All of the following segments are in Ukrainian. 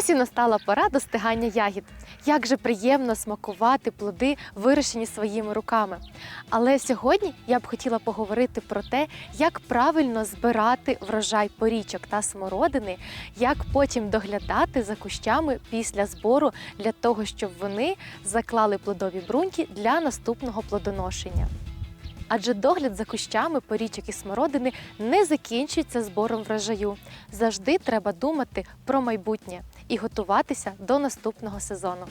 Ось і настала пора достигання ягід. Як же приємно смакувати плоди, вирощені своїми руками. Але сьогодні я б хотіла поговорити про те, як правильно збирати врожай порічок та смородини, як потім доглядати за кущами після збору для того, щоб вони заклали плодові бруньки для наступного плодоношення. Адже догляд за кущами порічок і смородини не закінчується збором врожаю. Завжди треба думати про майбутнє і готуватися до наступного сезону.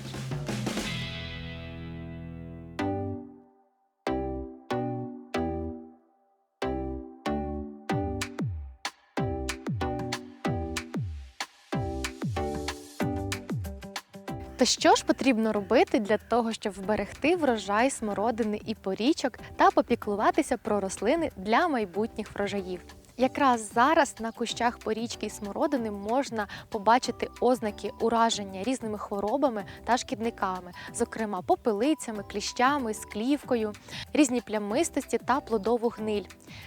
То що ж потрібно робити для того, щоб вберегти врожай смородини і порічок та попіклуватися про рослини для майбутніх врожаїв? Якраз зараз на кущах порічки і смородини можна побачити ознаки ураження різними хворобами та шкідниками, зокрема попелицями, кліщами, склівкою, різні плямистості та плодову гниль.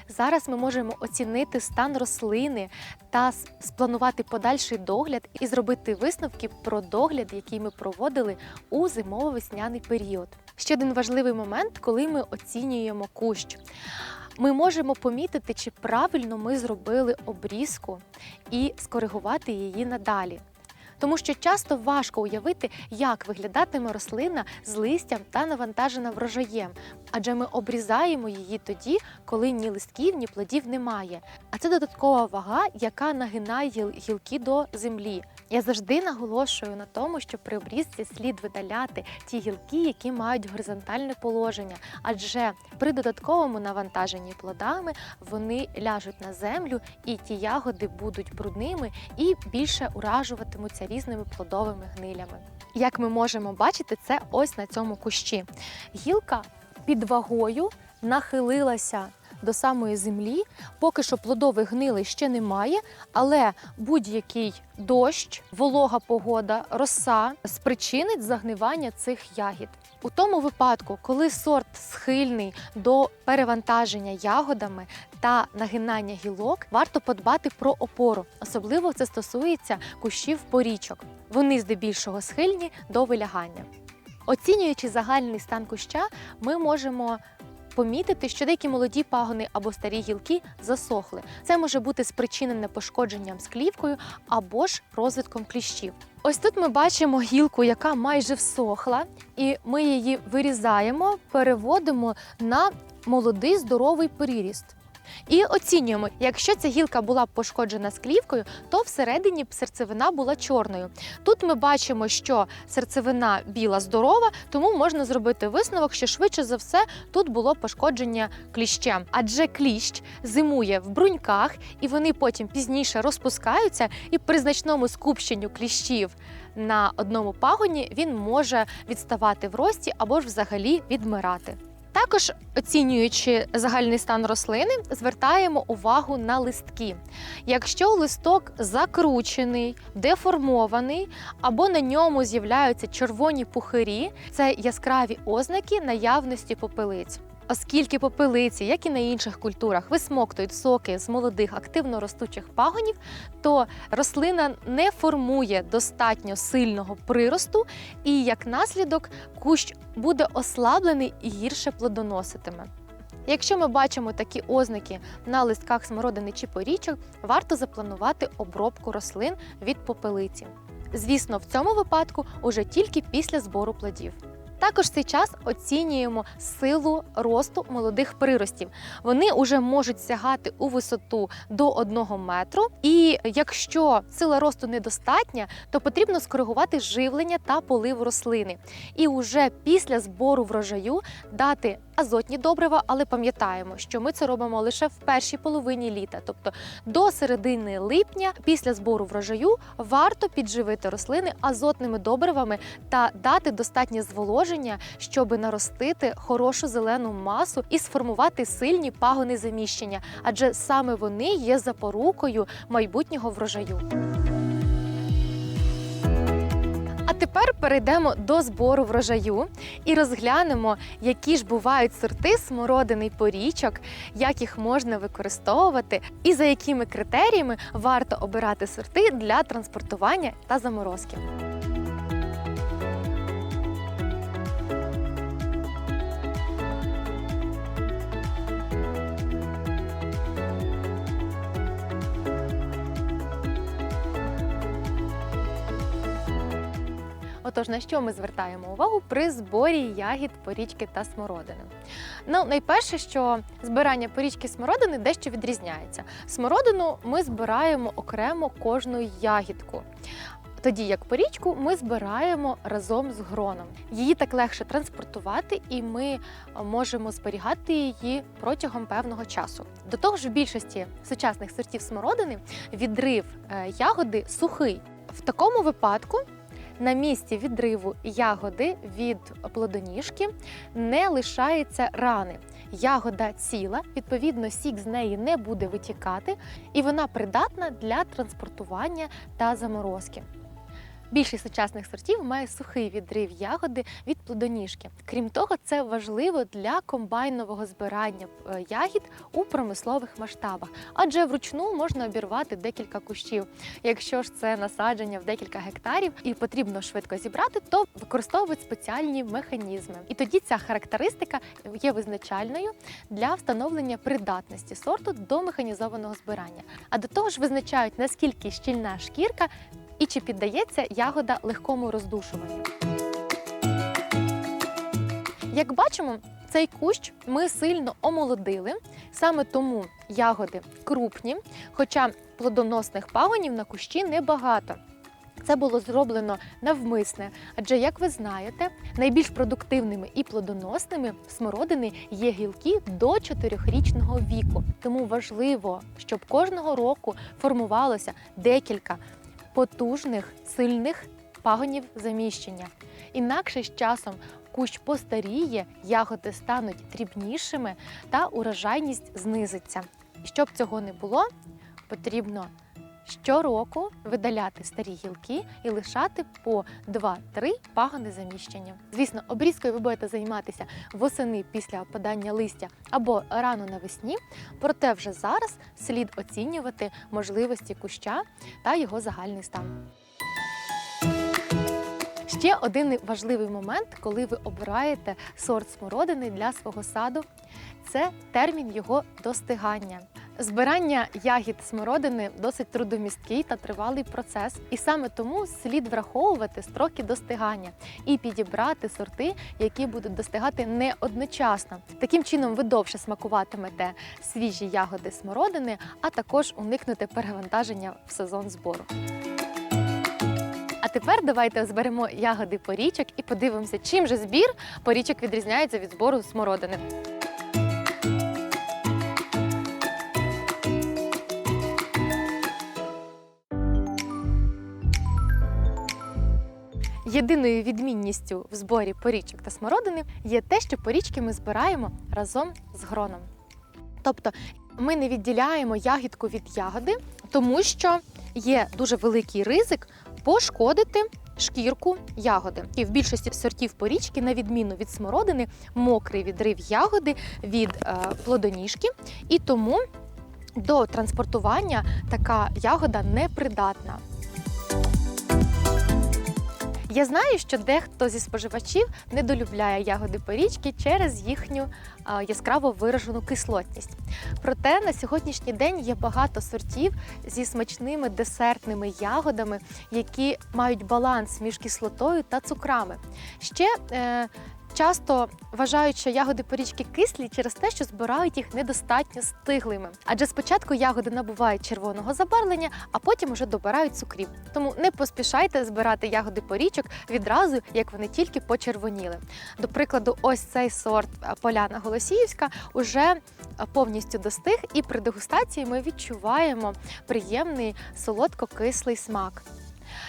Зараз ми можемо оцінити стан рослини та спланувати подальший догляд і зробити висновки про догляд, який ми проводили у зимово-весняний період. Ще один важливий момент, коли ми оцінюємо кущ. Ми можемо помітити, чи правильно ми зробили обрізку і скоригувати її надалі. Тому що часто важко уявити, як виглядатиме рослина з листям та навантажена врожаєм, адже ми обрізаємо її тоді, коли ні листків, ні плодів немає. А це додаткова вага, яка нагинає гілки до землі. Я завжди наголошую на тому, що при обрізці слід видаляти ті гілки, які мають горизонтальне положення, адже при додатковому навантаженні плодами вони ляжуть на землю, і ті ягоди будуть брудними і більше уражуватимуться різними плодовими гнилями. Як ми можемо бачити, це ось на цьому кущі. Гілка під вагою нахилилася до самої землі. Поки що плодових гнилей ще немає, але будь-який дощ, волога погода, роса спричинить загнивання цих ягід. У тому випадку, коли сорт схильний до перевантаження ягодами та нагинання гілок, варто подбати про опору. Особливо це стосується кущів порічок. Вони здебільшого схильні до вилягання. Оцінюючи загальний стан куща, ми можемо помітити, що деякі молоді пагони або старі гілки засохли. Це може бути спричинене пошкодженням склівкою або ж розвитком кліщів. Ось тут ми бачимо гілку, яка майже всохла, і ми її вирізаємо, переводимо на молодий здоровий приріст. І оцінюємо, якщо ця гілка була пошкоджена склівкою, то всередині серцевина була чорною. Тут ми бачимо, що серцевина біла здорова, тому можна зробити висновок, що швидше за все тут було пошкодження кліщем. Адже кліщ зимує в бруньках, і вони потім пізніше розпускаються, і при значному скупченню кліщів на одному пагоні він може відставати в рості або ж взагалі відмирати. Також оцінюючи загальний стан рослини, звертаємо увагу на листки. Якщо листок закручений, деформований або на ньому з'являються червоні пухирі, це яскраві ознаки наявності попелиць. Оскільки попелиці, як і на інших культурах, висмоктують соки з молодих активно ростучих пагонів, то рослина не формує достатньо сильного приросту, і як наслідок кущ буде ослаблений і гірше плодоноситиме. Якщо ми бачимо такі ознаки на листках смородини чи порічок, варто запланувати обробку рослин від попелиці. Звісно, в цьому випадку уже тільки після збору плодів. Також в цей час оцінюємо силу росту молодих приростів. Вони вже можуть сягати у висоту до 1 метру. І якщо сила росту недостатня, то потрібно скоригувати живлення та полив рослини. І уже після збору врожаю дати азотні добрива, але пам'ятаємо, що ми це робимо лише в першій половині літа, тобто до середини липня, після збору врожаю, варто підживити рослини азотними добривами та дати достатнє зволоження, щоб наростити хорошу зелену масу і сформувати сильні пагони заміщення, адже саме вони є запорукою майбутнього врожаю. А тепер перейдемо до збору врожаю і розглянемо, які ж бувають сорти смородини порічок, як їх можна використовувати і за якими критеріями варто обирати сорти для транспортування та заморозки. Отож, на що ми звертаємо увагу при зборі ягід, порічки та смородини? Ну, найперше, що збирання порічки смородини дещо відрізняється. Смородину ми збираємо окремо кожну ягідку. Тоді як порічку ми збираємо разом з гроном. Її так легше транспортувати, і ми можемо зберігати її протягом певного часу. До того ж, в більшості сучасних сортів смородини відрив е, ягоди сухий. В такому випадку на місці відриву ягоди від плодоніжки не лишається рани. Ягода ціла, відповідно, сік з неї не буде витікати, і вона придатна для транспортування та заморозки. Більшість сучасних сортів має сухий відрив ягоди від плодоніжки. Крім того, це важливо для комбайнового збирання е, ягід у промислових масштабах, адже вручну можна обірвати декілька кущів. Якщо ж це насадження в декілька гектарів і потрібно швидко зібрати, то використовують спеціальні механізми. І тоді ця характеристика є визначальною для встановлення придатності сорту до механізованого збирання. А до того ж визначають наскільки щільна шкірка і чи піддається ягода легкому роздушуванню. Як бачимо, цей кущ ми сильно омолодили, саме тому ягоди крупні, хоча плодоносних пагонів на кущі небагато. Це було зроблено навмисне, адже, як ви знаєте, найбільш продуктивними і плодоносними смородини є гілки до 4-річного віку. Тому важливо, щоб кожного року формувалося декілька потужних, сильних пагонів заміщення. Інакше з часом кущ постаріє, ягоди стануть дрібнішими та урожайність знизиться. Щоб цього не було, потрібно щороку видаляти старі гілки і лишати по 2-3 пагони заміщення. Звісно, обрізкою ви будете займатися восени після опадання листя або рано навесні, проте вже зараз слід оцінювати можливості куща та його загальний стан. Ще один важливий момент, коли ви обираєте сорт смородини для свого саду, це термін його достигання. Збирання ягід смородини досить трудомісткий та тривалий процес, і саме тому слід враховувати строки достигання і підібрати сорти, які будуть достигати не одночасно. Таким чином, ви довше смакуватимете свіжі ягоди смородини, а також уникнете перевантаження в сезон збору. А тепер давайте зберемо ягоди порічок і подивимося, чим же збір порічок відрізняється від збору смородини. Єдиною відмінністю в зборі порічок та смородини є те, що порічки ми збираємо разом з гроном. Тобто ми не відділяємо ягідку від ягоди, тому що є дуже великий ризик пошкодити шкірку ягоди. І в більшості сортів порічки, на відміну від смородини, мокрий відрив ягоди від е, плодоніжки, і тому до транспортування така ягода непридатна. Я знаю, що дехто зі споживачів недолюбляє ягоди порічки через їхню а, яскраво виражену кислотність. Проте на сьогоднішній день є багато сортів зі смачними десертними ягодами, які мають баланс між кислотою та цукрами. Ще е, Часто вважають, що ягоди порічки кислі через те, що збирають їх недостатньо стиглими. Адже спочатку ягоди набувають червоного забарвлення, а потім уже добирають цукрів. Тому не поспішайте збирати ягоди порічок відразу, як вони тільки почервоніли. До прикладу, ось цей сорт е, Поляна Голосіївська уже е, повністю достиг, і при дегустації ми відчуваємо приємний солодко-кислий смак.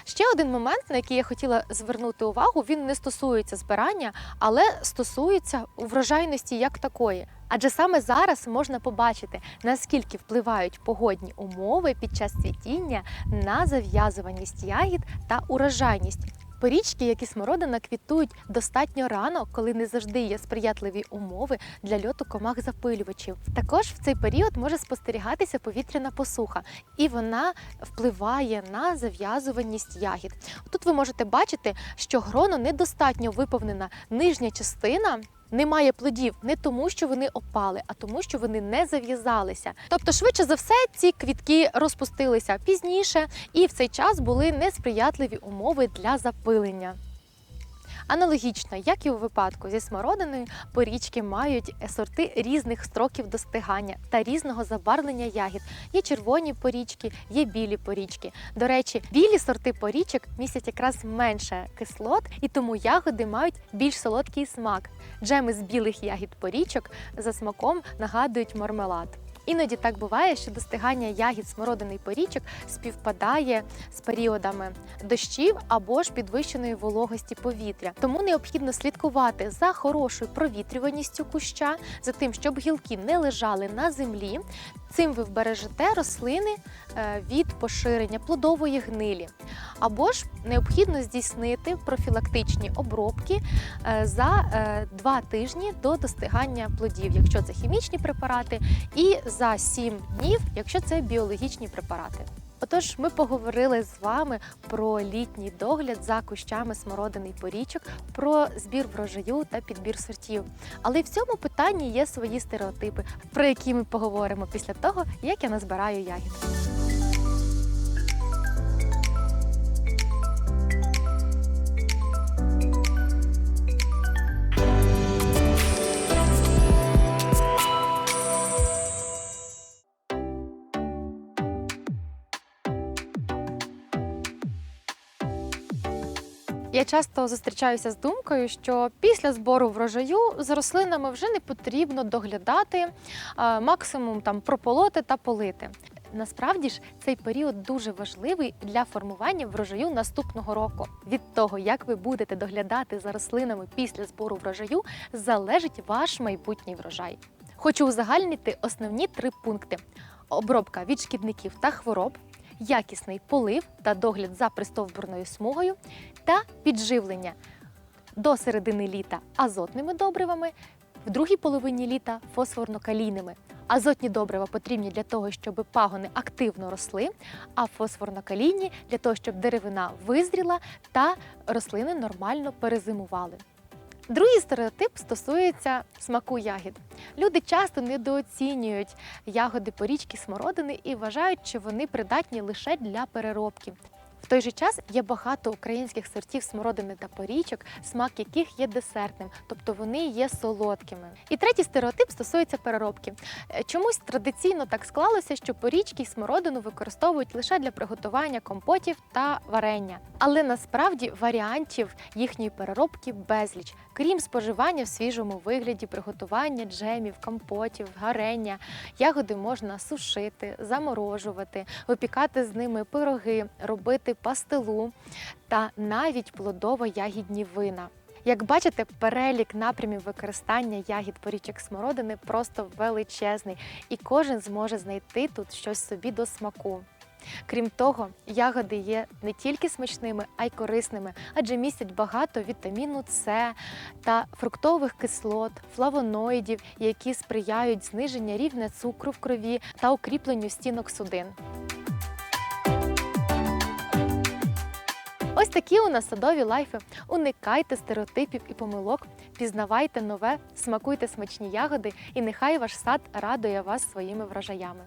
Ще один момент, на який я хотіла звернути увагу, він не стосується збирання, але стосується врожайності як такої. Адже саме зараз можна побачити, наскільки впливають погодні умови під час цвітіння на зав'язуваність ягід та урожайність. Порічки, як і смородина, квітують достатньо рано, коли не завжди є сприятливі умови для льоту комах запилювачів. Також в цей період може спостерігатися повітряна посуха, і вона впливає на зав'язуваність ягід. Тут ви можете бачити, що гроно недостатньо виповнена нижня частина. Немає плодів не тому, що вони опали, а тому, що вони не зав'язалися. Тобто, швидше за все, ці квітки розпустилися пізніше, і в цей час були несприятливі умови для запилення. Аналогічно, як і у випадку зі смородиною, порічки мають сорти різних строків достигання та різного забарвлення ягід. Є червоні порічки, є білі порічки. До речі, білі сорти порічок містять якраз менше кислот, і тому ягоди мають більш солодкий смак. Джеми з білих ягід порічок за смаком нагадують мармелад. Іноді так буває, що достигання ягід смородини і порічок співпадає з періодами дощів або ж підвищеної вологості повітря. Тому необхідно слідкувати за хорошою провітрюваністю куща, за тим, щоб гілки не лежали на землі. Цим ви вбережете рослини е, від поширення плодової гнилі. Або ж необхідно здійснити профілактичні обробки е, за е, два тижні до достигання плодів, якщо це хімічні препарати, і за 7 днів, якщо це біологічні препарати. Отож, ми поговорили з вами про літній догляд за кущами смородини й порічок, про збір врожаю та підбір сортів. Але в цьому питанні є свої стереотипи, про які ми поговоримо після того, як я назбираю ягід. Я часто зустрічаюся з думкою, що після збору врожаю з рослинами вже не потрібно доглядати, максимум там прополоти та полити. Насправді ж цей період дуже важливий для формування врожаю наступного року. Від того, як ви будете доглядати за рослинами після збору врожаю, залежить ваш майбутній врожай. Хочу узагальнити основні три пункти: обробка від шкідників та хвороб, якісний полив та догляд за пристовбурною смугою та підживлення до середини літа азотними добривами, в другій половині літа фосфорно-калійними. Азотні добрива потрібні для того, щоб пагони активно росли, а фосфорно-калійні для того, щоб деревина визріла та рослини нормально перезимували. Другий стереотип стосується смаку ягід. Люди часто недооцінюють ягоди порічки смородини і вважають, що вони придатні лише для переробки. В той же час є багато українських сортів смородини та порічок, смак яких є десертним, тобто вони є солодкими. І третій стереотип стосується переробки. Е, Чомусь традиційно так склалося, що порічки й смородину використовують лише для приготування компотів та варення. Але насправді варіантів їхньої переробки безліч, крім споживання в свіжому вигляді, приготування джемів, компотів, гарення. Ягоди можна сушити, заморожувати, випікати з ними пироги, робити пастилу та навіть плодово-ягідні вина. Як бачите, перелік напрямів використання ягід порічок смородини просто величезний, і кожен зможе знайти тут щось собі до смаку. Крім того, ягоди є не тільки смачними, а й корисними, адже містять багато вітаміну С та фруктових кислот, флавоноїдів, які сприяють зниженню рівня цукру в крові та укріпленню стінок судин. Ось такі у нас садові лайфи. Уникайте стереотипів і помилок, пізнавайте нове, смакуйте смачні ягоди, і нехай ваш сад радує вас своїми врожаями.